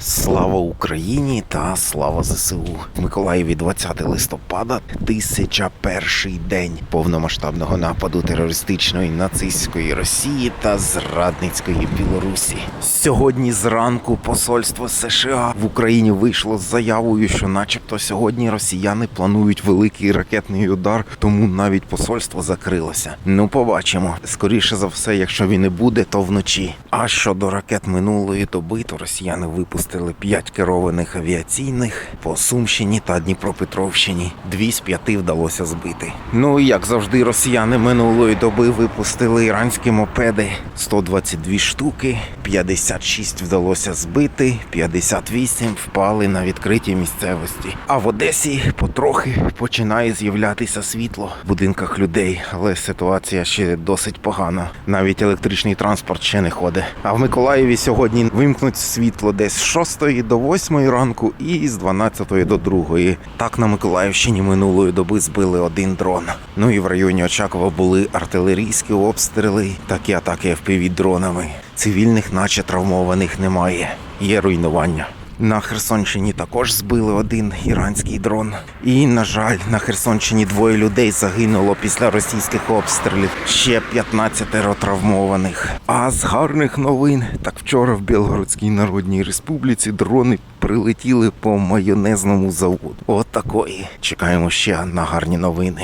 Слава Україні та слава ЗСУ. В Миколаєві 20 листопада, 1001 день повномасштабного нападу терористичної нацистської Росії та зрадницької Білорусі. Сьогодні зранку посольство США в Україні вийшло з заявою, що, начебто, сьогодні росіяни планують великий ракетний удар, тому навіть посольство закрилося. Ну, побачимо. Скоріше за все, якщо він і буде, то вночі. А щодо ракет минулої доби, то росіяни випустили 5 керованих авіаційних по Сумщині та Дніпропетровщині. Дві з п'яти вдалося збити. Ну і як завжди, росіяни минулої доби випустили іранські мопеди 122 штуки, 56 вдалося збити, 58 впали на відкритій місцевості. А в Одесі потрохи починає з'являтися світло в будинках людей, але ситуація ще досить погана. Навіть електричний транспорт ще не ходить. А в Миколаєві сьогодні вимкнуть світло десь з 6 до 8 ранку і з 12 до 2. Так на Миколаївщині минулої доби збили один дрон. Ну і в районі Очакова були артилерійські обстріли, такі атаки fpv дронами. Цивільних, наче травмованих, немає. Є руйнування. На Херсонщині також збили один іранський дрон. І, на жаль, на Херсонщині двоє людей загинуло після російських обстрілів. Ще 15 травмованих. А з гарних новин, так вчора в Білгородській Народній Республіці дрони прилетіли по майонезному заводу. От. Чекаємо ще на гарні новини.